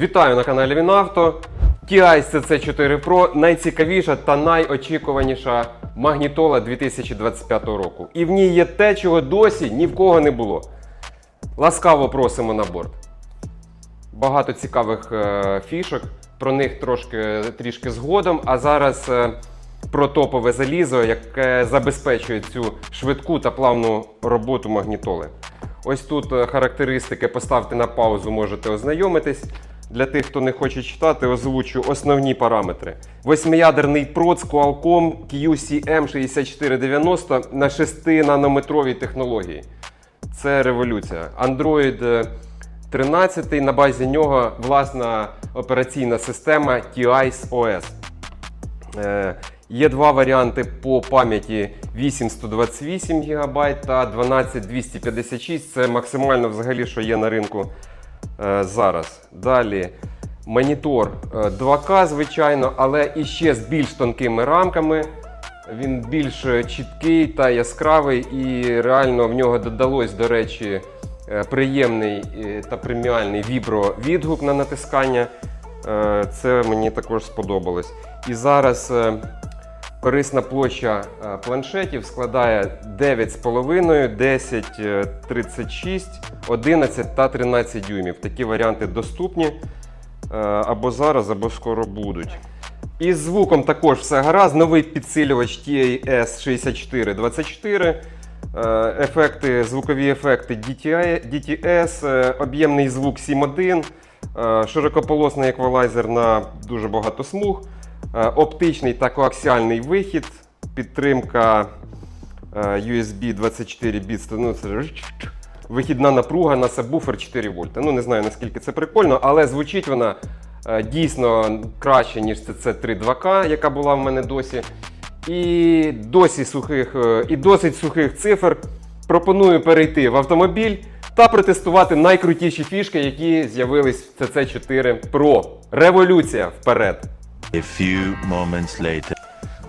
Вітаю на каналі Вінавто. TI CC4 Pro найцікавіша та найочікуваніша магнітола 2025 року. І в ній є те, чого досі ні в кого не було. Ласкаво просимо на борт. Багато цікавих е, фішок. Про них трошки трішки згодом. А зараз е, про топове залізо, яке забезпечує цю швидку та плавну роботу магнітоли. Ось тут е, характеристики поставте на паузу, можете ознайомитись. Для тих, хто не хоче читати, озвучу основні параметри. Восьмиядерний проц Qualcomm QCM6490 на 6-нанометровій технології. Це революція. Android е, 13 на базі нього власна операційна система TIS OS. Е, Є два варіанти по пам'яті 8-128 ГБ та 12-256. Це максимально взагалі, що є на ринку е, зараз. Далі монітор е, 2К, звичайно, але іще з більш тонкими рамками. Він більш е, чіткий та яскравий, і реально в нього додалось, до речі, е, приємний е, та преміальний вібро-відгук на натискання. Е, Це мені також сподобалось. І зараз е, корисна площа е, планшетів складає 9,5, 10, е, 36, 11 та 13 дюймів. Такі варіанти доступні е, або зараз, або скоро будуть. Із звуком також все гаразд. Новий підсилювач TAS6424. е, Ефекти, звукові ефекти DTS, об'ємний звук 7.1, е, широкополосний еквалайзер на дуже багато смуг, оптичний та коаксіальний вихід, підтримка е, USB 24 біт, ну, вихідна напруга на сабвуфер 4 вольта. Ну не знаю наскільки це прикольно, але звучить вона е, дійсно краще, ніж CC3 2K, яка була в мене досі. І досі сухих, е, і досить сухих цифр пропоную перейти в автомобіль та протестувати найкрутіші фішки, які з'явились в CC4 Pro. Революція вперед! A few moments later.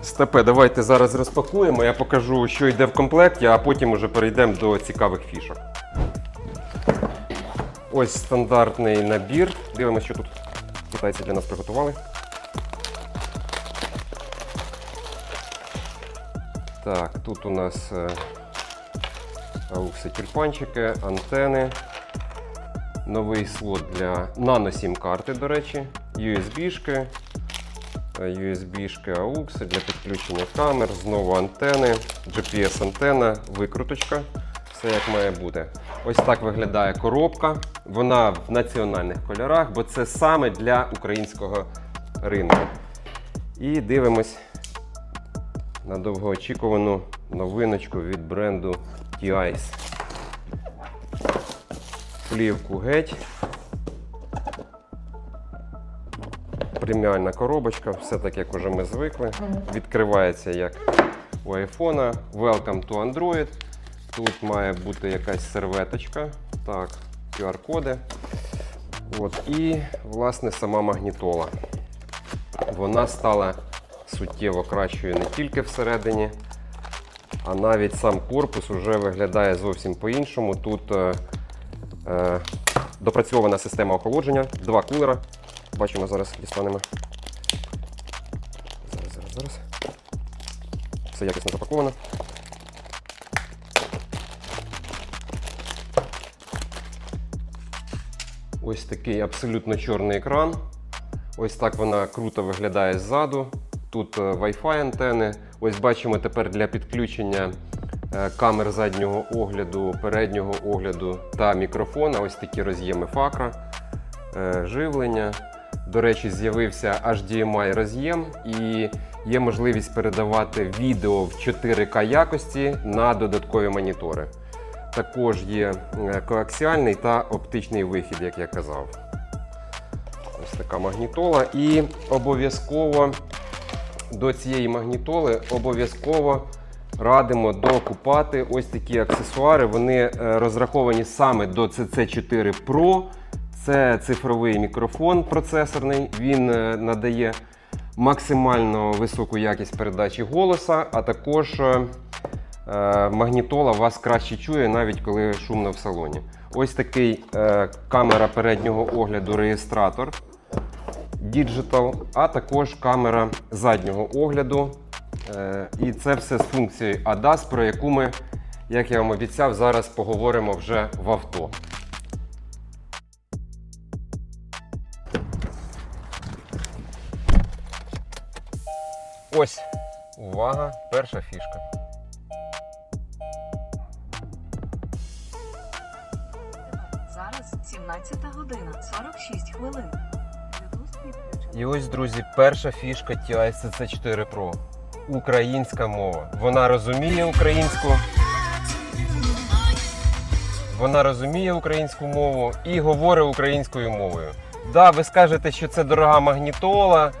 Степе, давайте зараз розпакуємо. Я покажу, що йде в комплекті, а потім уже перейдемо до цікавих фішок. Ось стандартний набір. Дивимося, що тут китайці для нас приготували. Так, тут у нас е, аукси тюльпанчики, антени, новий слот для нано-сім карти, до речі, USB-шки, USB-шки AUX для підключення камер, знову антени, GPS-антена, викруточка. Все як має бути. Ось так виглядає коробка. Вона в національних кольорах, бо це саме для українського ринку. І дивимось на довгоочікувану новиночку від бренду T-Ice. Плівку геть. Преміальна коробочка, все так, як уже ми звикли. Відкривається як у айфона. Welcome to Android. Тут має бути якась серветочка. Так, QR-коди. От, і, власне, сама магнітола. Вона стала суттєво кращою не тільки всередині, а навіть сам корпус вже виглядає зовсім по-іншому. Тут е, е, допрацьована система охолодження, два кулера. Бачимо, зараз дістанемо. Зараз, зараз, зараз. Все якісно запаковано. Ось такий абсолютно чорний екран. Ось так вона круто виглядає ззаду. Тут е, Wi-Fi антени. Ось бачимо тепер для підключення е, камер заднього огляду, переднього огляду та мікрофона. Ось такі роз'єми факра, е, живлення. До речі, з'явився HDMI роз'єм і є можливість передавати відео в 4К якості на додаткові монітори. Також є е, коаксіальний та оптичний вихід, як я казав. Ось така магнітола. І обов'язково до цієї магнітоли обов'язково радимо докупати ось такі аксесуари. Вони е, розраховані саме до CC4 Pro. Це цифровий мікрофон процесорний. Він е, надає максимально високу якість передачі голоса, а також е, е, магнітола вас краще чує, навіть коли шумно в салоні. Ось такий камера переднього огляду реєстратор Digital, а також камера заднього огляду. І це все з функцією ADAS, про яку ми, як я вам обіцяв, зараз поговоримо вже в авто. Ось, увага, перша фішка. Зараз 17 година 46 хвилин. І ось, друзі, перша фішка TI CC4 Pro. Українська мова. Вона розуміє українську. Вона розуміє українську мову і говорить українською мовою. Да, ви скажете, що це дорога магнітола,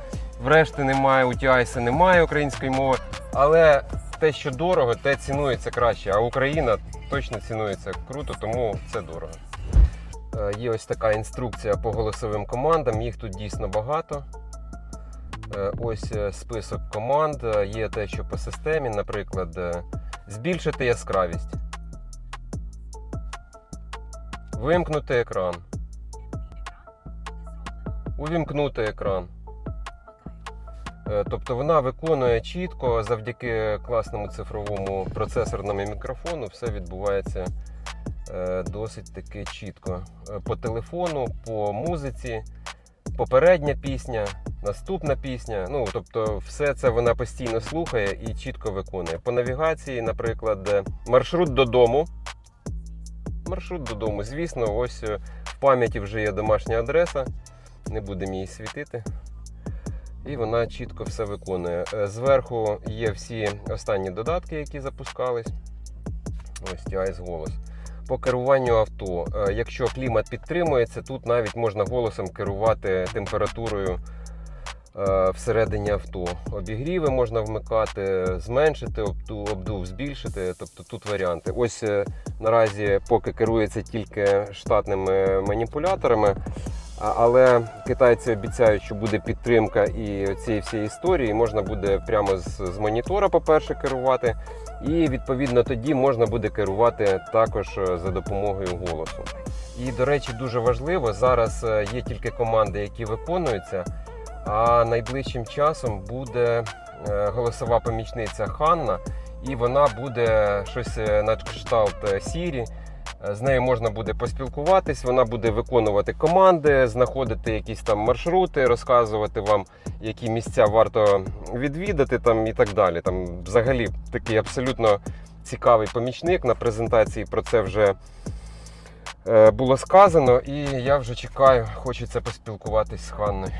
врешті немає, у TI немає української мови, але те, що дорого, те цінується краще. А Україна точно цінується круто, тому це дорого. Е, Є ось така інструкція по голосовим командам, їх тут дійсно багато. Е, Ось е, список команд. Є те, що по системі, наприклад, збільшити яскравість, вимкнути екран, увімкнути екран. Е, Тобто вона виконує чітко завдяки класному цифровому процесорному мікрофону, все відбувається е, досить таки чітко. Е, По телефону, по музиці, попередня пісня, наступна пісня. Ну, тобто, все це вона постійно слухає і чітко виконує. По навігації, наприклад, маршрут додому. Маршрут додому. Звісно, ось в пам'яті вже є домашня адреса. Не будемо її світити. І вона чітко все виконує. Е, Зверху є всі останні додатки, які запускались. Ось TIS голос. По керуванню авто. Е, Якщо клімат підтримується, тут навіть можна голосом керувати температурою е, всередині авто. Обігріви можна вмикати, зменшити обду- обдув, збільшити. Тобто тут варіанти. Ось наразі поки керується тільки штатними маніпуляторами. Але китайці обіцяють, що буде підтримка і цієї всієї історії. Можна буде прямо з, з монітора, по-перше, керувати. І відповідно тоді можна буде керувати також е, за допомогою голосу. І, до речі, дуже важливо, зараз е, є тільки команди, які виконуються, а найближчим часом буде е, голосова помічниця Ханна, і вона буде щось на кшталт Сірі. Е, З нею можна буде поспілкуватись, вона буде виконувати команди, знаходити якісь там маршрути, розказувати вам, які місця варто відвідати там і так далі. Там взагалі такий абсолютно цікавий помічник. На презентації про це вже було сказано, і я вже чекаю, хочеться поспілкуватись з Ханною.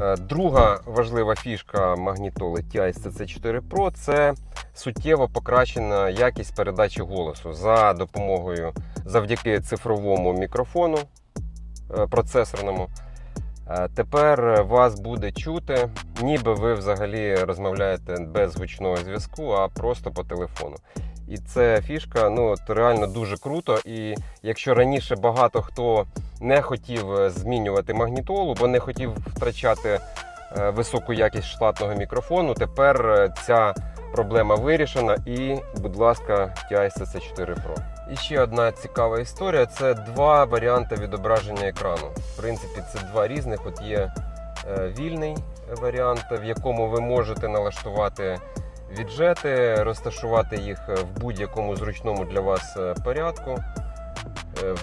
Е, Друга важлива фішка магнітоли TI CC4 Pro це суттєво покращена якість передачі голосу за допомогою завдяки цифровому мікрофону е, процесорному. Е, Тепер вас буде чути, ніби ви взагалі розмовляєте без гучного зв'язку, а просто по телефону. І це фішка ну, от реально дуже круто. І якщо раніше багато хто не хотів е, змінювати магнітолу, бо не хотів втрачати е, високу якість штатного мікрофону, тепер е, ця проблема вирішена. І, будь ласка, TI CC4 Pro. І ще одна цікава історія: це два варіанти відображення екрану. В принципі, це два різних. От є вільний варіант, в якому ви можете налаштувати віджети, розташувати їх в будь-якому зручному для вас е, порядку. Е,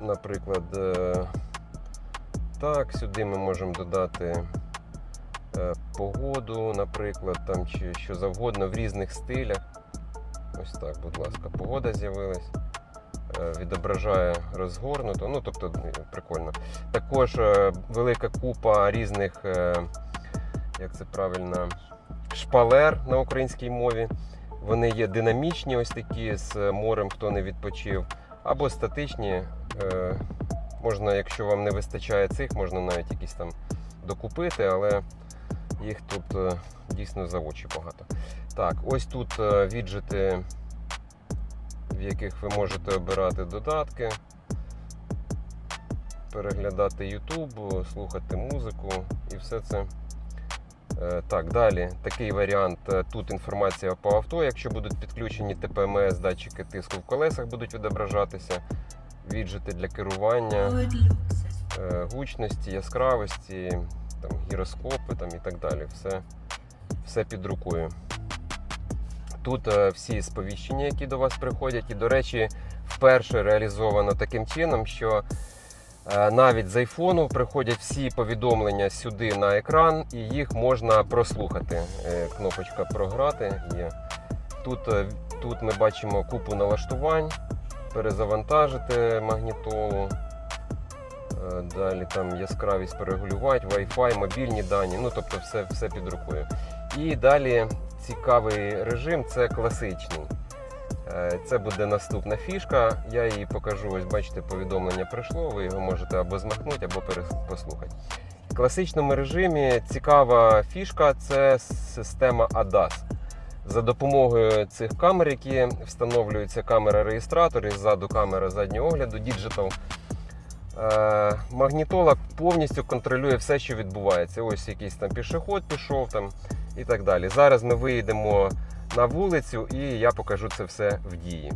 Наприклад, е, так, сюди ми можемо додати погоду, наприклад, там чи що завгодно в різних стилях. Ось так, будь ласка, погода з'явилась. Відображає розгорнуто, ну тобто прикольно. Також велика купа різних, як це правильно, шпалер на українській мові. Вони є динамічні, ось такі з морем, хто не відпочив, або статичні. Е, Можна, якщо вам не вистачає цих, можна навіть якісь там докупити, але їх тут е, дійсно за очі багато. Так, ось тут е, віджити, в яких ви можете обирати додатки, переглядати YouTube, слухати музику і все це. Е, Так, далі такий варіант. Е, Тут інформація по авто. Якщо будуть підключені ТПМС, датчики тиску в колесах будуть відображатися. віджити для керування, е, гучності, яскравості, там, гіроскопи там, і так далі. Все, все під рукою. Тут всі сповіщення, які до вас приходять, і, до речі, вперше реалізовано таким чином, що навіть з айфону приходять всі повідомлення сюди на екран, і їх можна прослухати. Е, Кнопочка програти є. Тут, е, тут ми бачимо купу налаштувань, перезавантажити магнітолу. Е, Далі там яскравість перегулювати, Wi-Fi, мобільні дані, ну тобто все, все під рукою. І далі цікавий режим це класичний. Е, Це буде наступна фішка. Я її покажу. Ось бачите, повідомлення прийшло. Ви його можете або змахнути, або послухати. В класичному режимі цікава фішка це система ADAS. За допомогою цих камер, які встановлюються камера-реєстратор і ззаду камера заднього огляду, Digital. Е, Магнітола повністю контролює все, що відбувається. Ось якийсь там пішоход пішов там і так далі. Зараз ми виїдемо на вулицю і я покажу це все в дії.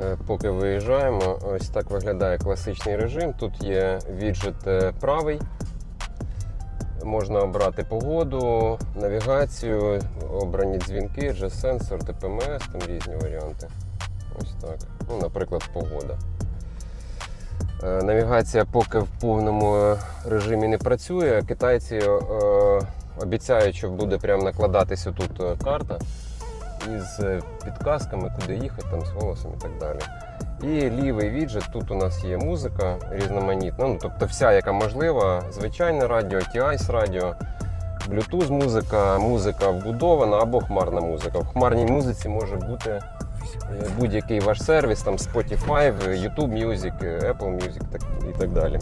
Е, Поки виїжджаємо, ось так виглядає класичний режим. Тут є віджит е, правий. Можна обрати погоду, навігацію, обрані дзвінки, G-сенсор, ТПМС, там різні варіанти. Ось так. Ну, наприклад, погода. Е, Навігація поки в повному режимі не працює. Китайці е, обіцяють, що буде прямо накладатися тут карта із е, підказками, куди їхати, там, з голосом і так далі. І лівий віджит, тут у нас є музика різноманітна, ну, тобто вся, яка можлива, звичайне радіо, TIS радіо, Bluetooth музика, музика вбудована або хмарна музика. В хмарній музиці може бути е, будь-який ваш сервіс, там Spotify, YouTube Music, Apple Music і так далі.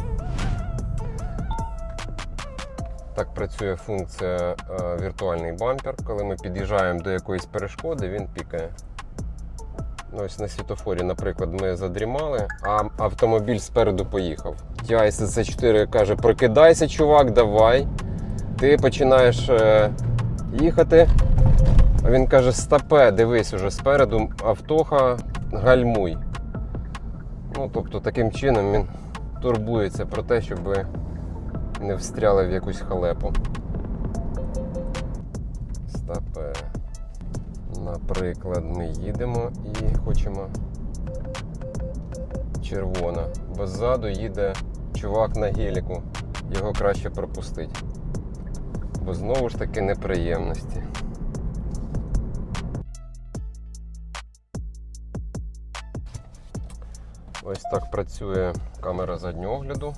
Так працює функція е, віртуальний бампер. Коли ми під'їжджаємо до якоїсь перешкоди, він пікає. Ось на світофорі, наприклад, ми задрімали, а автомобіль спереду поїхав. TI 4 каже: прокидайся, чувак, давай. Ти починаєш е, їхати. А він каже: стопе, дивись уже спереду автоха, гальмуй. Ну, тобто, таким чином він турбується про те, щоб не встряли в якусь халепу. Стопе. Наприклад, ми їдемо і хочемо червона, бо ззаду їде чувак на геліку. Його краще пропустити. Бо знову ж таки неприємності. Ось так працює камера заднього огляду.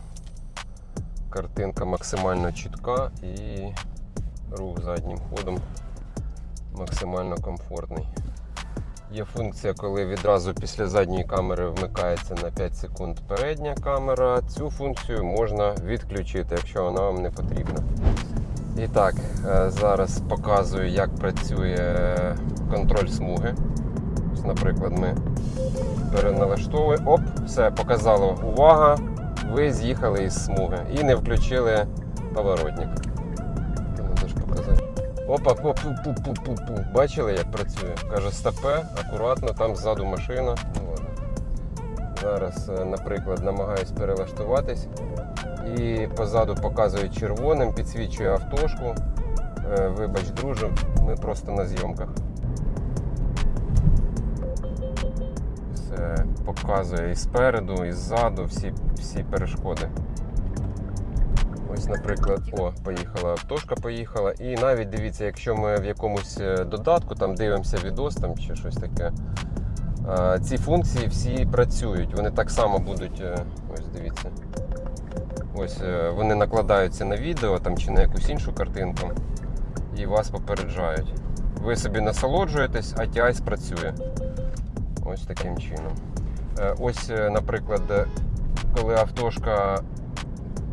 Картинка максимально чітка і рух заднім ходом максимально комфортний. Є функція, коли відразу після задньої камери вмикається на 5 секунд передня камера. Цю функцію можна відключити, якщо вона вам не потрібна. І так, е, зараз показую, як працює контроль смуги. Наприклад, ми переналаштовуємо. Оп, все, показало увага. Ви з'їхали із смуги і не включили поворотник. Опа, пу пу пу пу пу пу Бачили, як працює? Каже, стопе, акуратно, там ззаду машина. Ну ладно. Зараз, е, наприклад, намагаюсь перелаштуватись. І позаду показує червоним, підсвічує автошку. Е, Вибач, друже, ми просто на зйомках. Все показує і спереду, і ззаду всі, всі перешкоди. Ось, наприклад, о, поїхала автошка, поїхала. І навіть дивіться, якщо ми в якомусь е, додатку там дивимося відос там, чи щось таке, ці функції всі працюють. Вони так само будуть. е, Ось дивіться. Ось е, вони накладаються на відео там, чи на якусь іншу картинку і вас попереджають. Ви собі насолоджуєтесь, а TI спрацює. Ось таким чином. Е, Ось, е, наприклад, е, коли автошка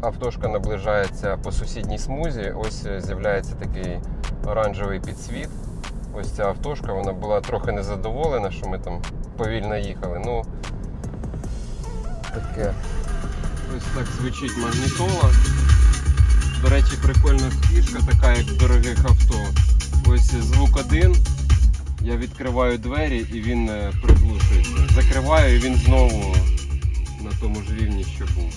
автошка наближається по сусідній смузі, ось з'являється такий оранжевий підсвіт. Ось ця автошка, вона була трохи незадоволена, що ми там повільно їхали. Ну, таке. Ось так звучить магнітола. До речі, прикольна фішка, така як в дорогих авто. Ось звук один. Я відкриваю двері і він е, приглушується. Закриваю і він знову на тому ж рівні, що був.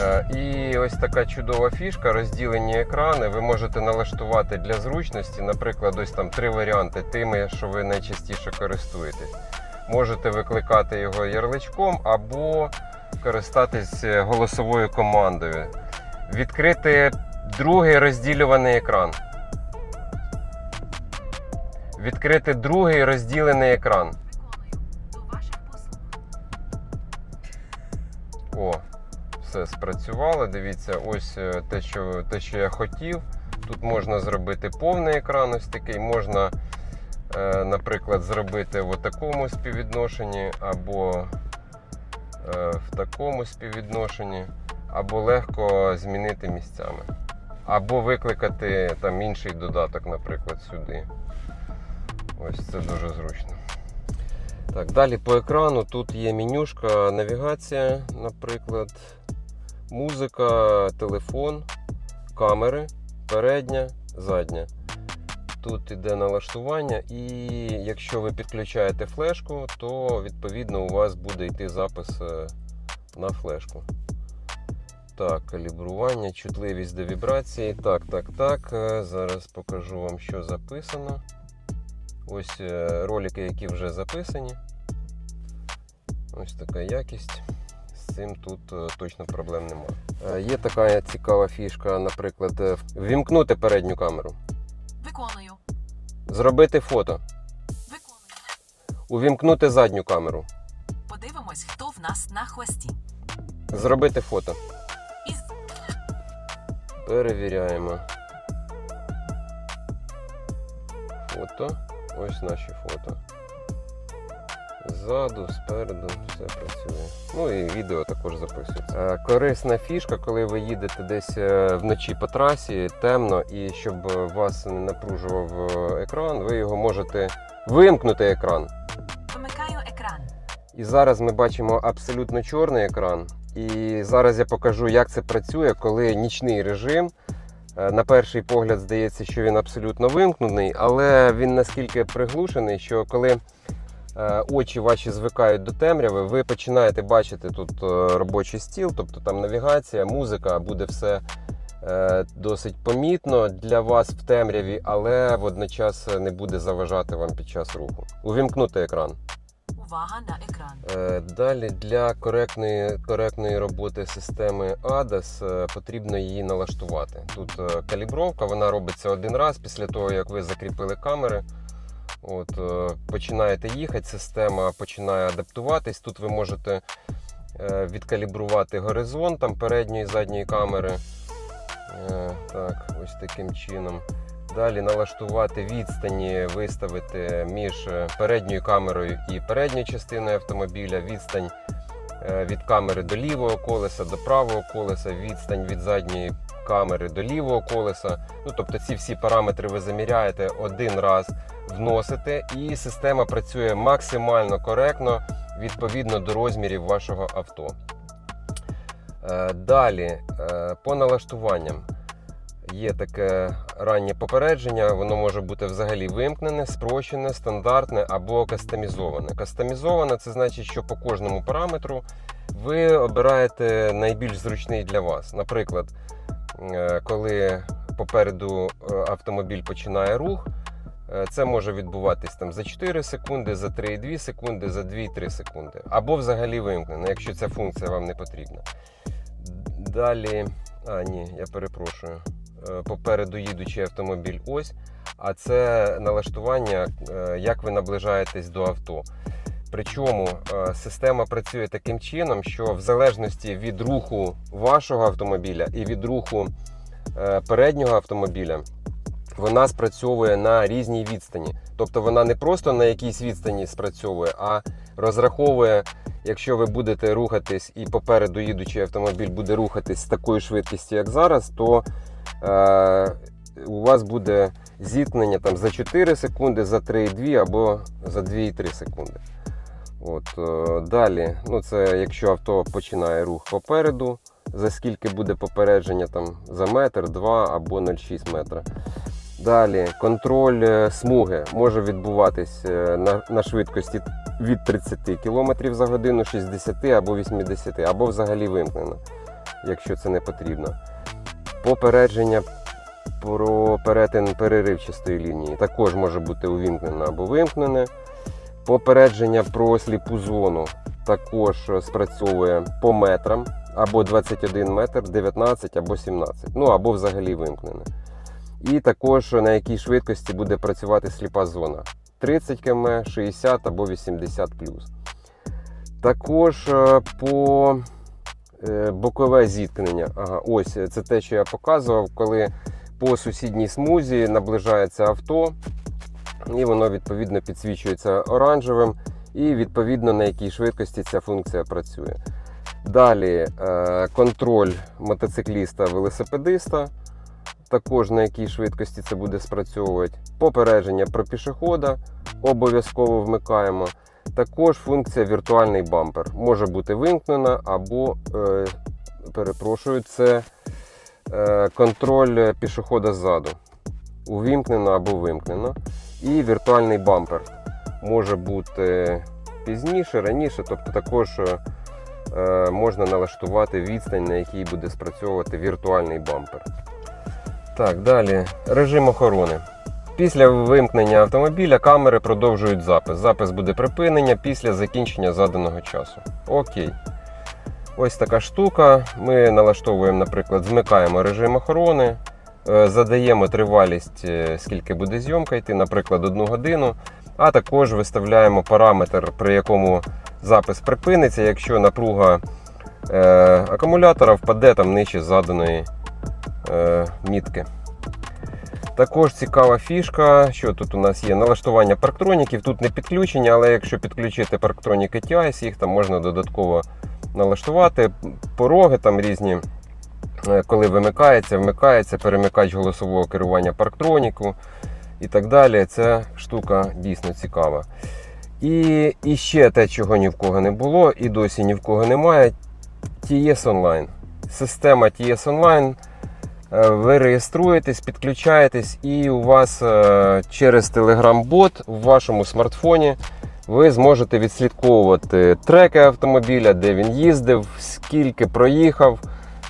Е, І ось така чудова фішка розділені екрани. Ви можете налаштувати для зручності, наприклад, ось там три варіанти тими, що ви найчастіше користуєтесь. Можете викликати його ярличком або користатись е, голосовою командою. Відкрити другий розділюваний екран. Відкрити другий розділений екран. О, все спрацювало. Дивіться, ось е, те, що, те, що я хотів. Тут можна зробити повний екран, ось такий. Можна, е, наприклад, зробити в такому співвідношенні, або е, в такому співвідношенні, або легко змінити місцями. Або викликати там інший додаток, наприклад, сюди. Ось це дуже зручно. Так, далі по екрану тут є менюшка, навігація, наприклад, музика, телефон, камери, передня, задня. Тут іде налаштування, і якщо ви підключаєте флешку, то відповідно у вас буде йти запис е, на флешку. Так, калібрування, чутливість до вібрації. Так, так, так. е, Зараз покажу вам, що записано. Ось е, ролики, які вже записані. Ось така якість. З цим тут е, точно проблем немає. Є така цікава фішка, наприклад, е, ввімкнути передню камеру, Виконую. зробити фото, Виконую. увімкнути задню камеру, Подивимось, хто в нас на хвості. зробити фото. Із Перевіряємо. Фото. Ось наші фото. Ззаду, спереду, все працює. Ну і відео також записується. Е, Корисна фішка, коли ви їдете десь е, вночі по трасі, темно, і щоб вас не напружував е, екран, ви його можете вимкнути екран. вимикаю екран. І зараз ми бачимо абсолютно чорний екран. І зараз я покажу, як це працює, коли нічний режим. Е, На перший погляд здається, що він абсолютно вимкнений, але він наскільки приглушений, що коли е, очі ваші звикають до темряви, ви починаєте бачити тут е, робочий стіл, тобто там навігація, музика, буде все досить помітно для вас в темряві, але водночас не буде заважати вам під час руху. Увімкнути екран. Увага на екран. Е, Далі для коректної, коректної роботи системи ADAS е, потрібно її налаштувати. Тут е, калібровка, вона робиться один раз після того, як ви закріпили камери. От, починаєте їхати, система починає адаптуватись. Тут ви можете відкалібрувати горизонт там, передньої і задньої камери. Так, ось таким чином. Далі налаштувати відстані, виставити між е, передньою камерою і передньою частиною автомобіля, відстань е, від камери до лівого колеса, до правого колеса, відстань від задньої камери до лівого колеса. Ну, тобто ці всі параметри ви заміряєте один раз, вносите, і система працює максимально коректно відповідно до розмірів вашого авто. Е, Далі по налаштуванням. Є таке раннє попередження, воно може бути взагалі вимкнене, спрощене, стандартне або кастомізоване. Кастомізоване це значить, що по кожному параметру ви обираєте найбільш зручний для вас. Наприклад, е, коли попереду е, автомобіль починає рух, е, це може відбуватись там за 4 секунди, за 3,2 секунди, за 2-3 секунди. Або взагалі вимкнено, якщо ця функція вам не потрібна. Далі, а ні, я перепрошую. Е, Попереду їдучий автомобіль ось, а це налаштування, е, як ви наближаєтесь до авто. Причому е, система працює таким чином, що в залежності від руху вашого автомобіля і від руху переднього автомобіля, вона спрацьовує на різній відстані. Тобто вона не просто на якійсь відстані спрацьовує, а розраховує, якщо ви будете рухатись і попереду їдучий автомобіль буде рухатись з такою швидкістю, як зараз, то у вас буде зіткнення там за 4 секунди, за 3,2 або за 2,3 секунди. От, е, далі, ну це якщо авто починає рух попереду, за скільки буде попередження там за метр, два або 0,6 метра. Далі контроль е, смуги може відбуватись е, на, на швидкості від 30 км за годину, 60 або 80, або взагалі вимкнено, якщо це не потрібно. Попередження про перетин переривчастої лінії. Також може бути увімкнено або вимкнене. Попередження про сліпу зону також спрацьовує по метрам. Або 21 метр, 19 або 17, ну або взагалі вимкнене. І також на якій швидкості буде працювати сліпа зона. 30 км, 60 або 80 Також е, по бокове зіткнення. Ага, ось е, це те, що я показував, коли по сусідній смузі наближається авто, і воно відповідно підсвічується оранжевим, і відповідно на якій швидкості ця функція працює. Далі е, контроль мотоцикліста-велосипедиста, також на якій швидкості це буде спрацьовувати. Попередження про пішохода обов'язково вмикаємо. Також функція віртуальний бампер може бути вимкнена або, е, перепрошую, це е, контроль пішохода ззаду. Увімкнено або вимкнено. І віртуальний бампер може бути пізніше, раніше, тобто також е, можна налаштувати відстань, на якій буде спрацьовувати віртуальний бампер. Так, далі режим охорони. Після вимкнення автомобіля камери продовжують запис. Запис буде припинення після закінчення заданого часу. Окей. Ось така штука. Ми налаштовуємо, наприклад, змикаємо режим охорони, е, задаємо тривалість, е, скільки буде зйомка йти, наприклад, одну годину. А також виставляємо параметр, при якому запис припиниться, якщо напруга е, акумулятора впаде там нижче заданої мітки. Також цікава фішка, що тут у нас є налаштування парктроніків. Тут не підключення, але якщо підключити парктроніки TIS, їх там можна додатково налаштувати. Пороги там різні, е, коли вимикається, вмикається, перемикач голосового керування парктроніку і так далі. Ця штука дійсно цікава. І, і ще те, чого ні в кого не було, і досі ні в кого немає. TS Online. Система TS Online. Е, Ви реєструєтесь, підключаєтесь, і у вас е, через Telegram-бот в вашому смартфоні ви зможете відслідковувати треки автомобіля, де він їздив, скільки проїхав,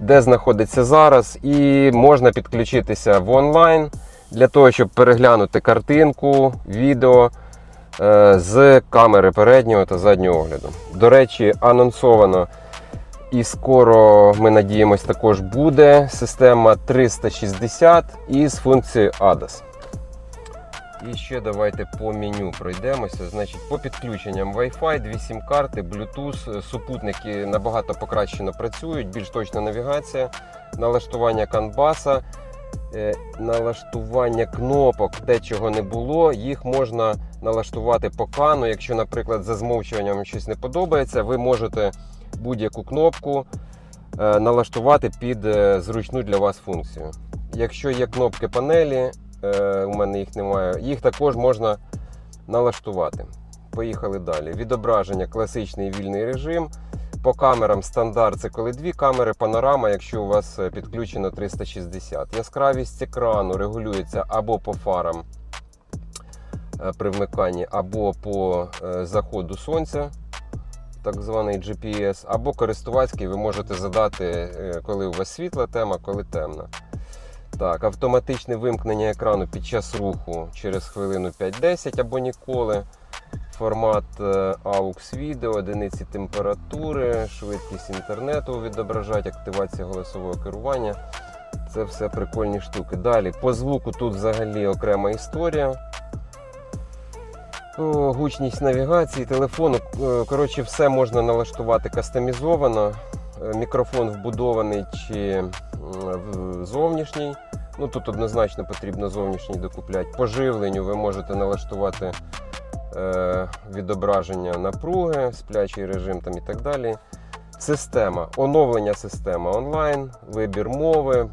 де знаходиться зараз, і можна підключитися в онлайн для того, щоб переглянути картинку, відео е, з камери переднього та заднього огляду. До речі, анонсовано. І скоро ми надіємось, також буде система 360 із функцією ADAS. І ще давайте по меню пройдемося. Значить, по підключенням Wi-Fi, дві сім-карти, Bluetooth, супутники набагато покращено працюють, більш точна навігація, налаштування канбаса, е, налаштування кнопок, те, чого не було, їх можна налаштувати по кану. Якщо, наприклад, за змовчуванням щось не подобається, ви можете будь-яку кнопку е, налаштувати під е, зручну для вас функцію. Якщо є кнопки панелі, е, у мене їх немає, їх також можна налаштувати. Поїхали далі. Відображення, класичний вільний режим. По камерам стандарт це коли дві камери, панорама, якщо у вас підключено 360. Яскравість екрану регулюється або по фарам при вмиканні, або по заходу сонця так званий GPS, або користувацький ви можете задати, е, коли у вас світла тема, коли темна. Так, автоматичне вимкнення екрану під час руху через хвилину 5-10 або ніколи. Формат е, AUX відео, одиниці температури, швидкість інтернету відображать, активація голосового керування. Це все прикольні штуки. Далі, по звуку тут взагалі окрема історія. Гучність навігації, телефону. Е, Коротше, все можна налаштувати кастомізовано. Е, Мікрофон вбудований чи зовнішній. Ну тут однозначно потрібно зовнішній докупляти. По живленню ви можете налаштувати е, відображення напруги, сплячий режим там і так далі. Система, оновлення системи онлайн, вибір мови,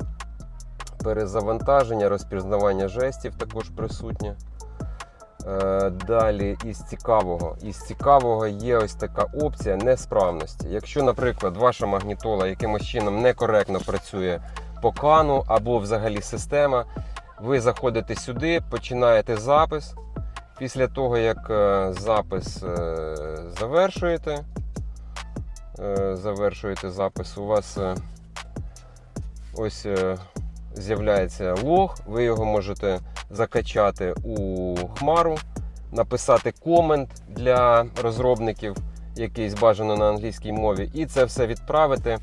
перезавантаження, розпізнавання жестів також присутнє. Е, Далі із цікавого. Із цікавого є ось така опція несправності. Якщо, наприклад, ваша магнітола якимось чином некоректно працює по кану або взагалі система, Ви заходите сюди, починаєте запис. Після того, як е, запис е, завершуєте, завершуєте запис, у вас ось з'являється лог, ви його можете закачати у хмару, написати комент для розробників, якийсь бажано на англійській мові, і це все відправити.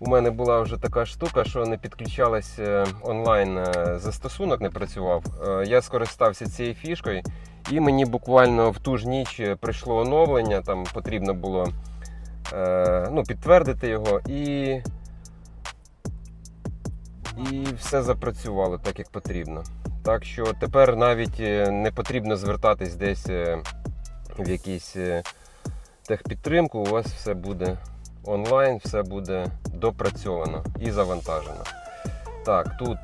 У мене була вже така штука, що не підключалась е, онлайн е, застосунок, не працював. Е, Я скористався цією фішкою, і мені буквально в ту ж ніч прийшло оновлення. Там потрібно було ну, підтвердити його, і, і все запрацювало так, як потрібно. Так що тепер навіть е, не потрібно звертатись десь е, в якийсь е, техпідтримку, у вас все буде онлайн, все буде допрацьовано і завантажено. Так, тут,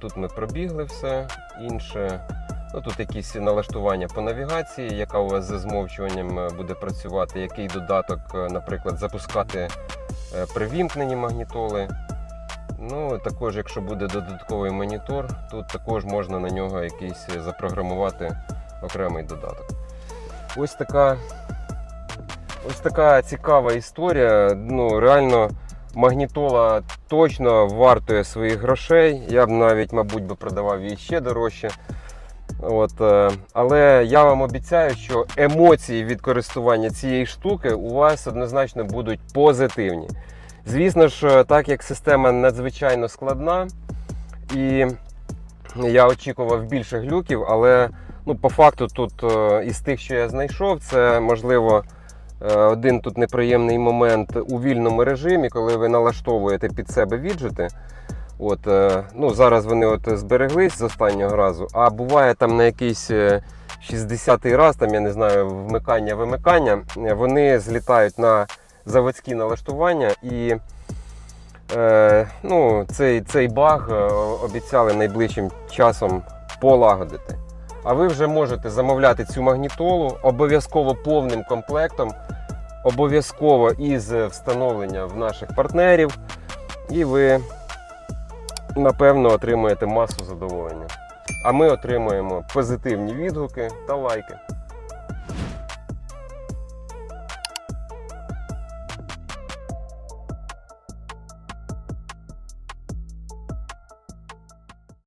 тут ми пробігли все, інше. Ну, тут якісь налаштування по навігації, яка у вас зі змовчуванням буде працювати, який додаток, наприклад, запускати при вімкненні магнітоли. Ну, також, якщо буде додатковий монітор, тут також можна на нього якийсь е, запрограмувати окремий додаток. Ось така Ось така цікава історія. Ну, реально, магнітола точно вартує своїх грошей. Я б навіть, мабуть, би продавав її ще дорожче. От, е, але я вам обіцяю, що емоції від користування цієї штуки у вас однозначно будуть позитивні. Звісно ж, е, так як система надзвичайно складна, і я очікував більше глюків, але ну, по факту тут е, із тих, що я знайшов, це можливо. Е, Один тут неприємний момент у вільному режимі, коли ви налаштовуєте під себе віджити. От, ну, зараз вони от збереглись з останнього разу, а буває там на якийсь е, 60-й раз, там, я не знаю, вмикання-вимикання, вони злітають на заводські налаштування і е, ну, цей, цей баг е, обіцяли найближчим часом полагодити. А ви вже можете замовляти цю магнітолу обов'язково повним комплектом, обов'язково із встановлення в наших партнерів, і ви, напевно, отримуєте масу задоволення. А ми отримуємо позитивні відгуки та лайки.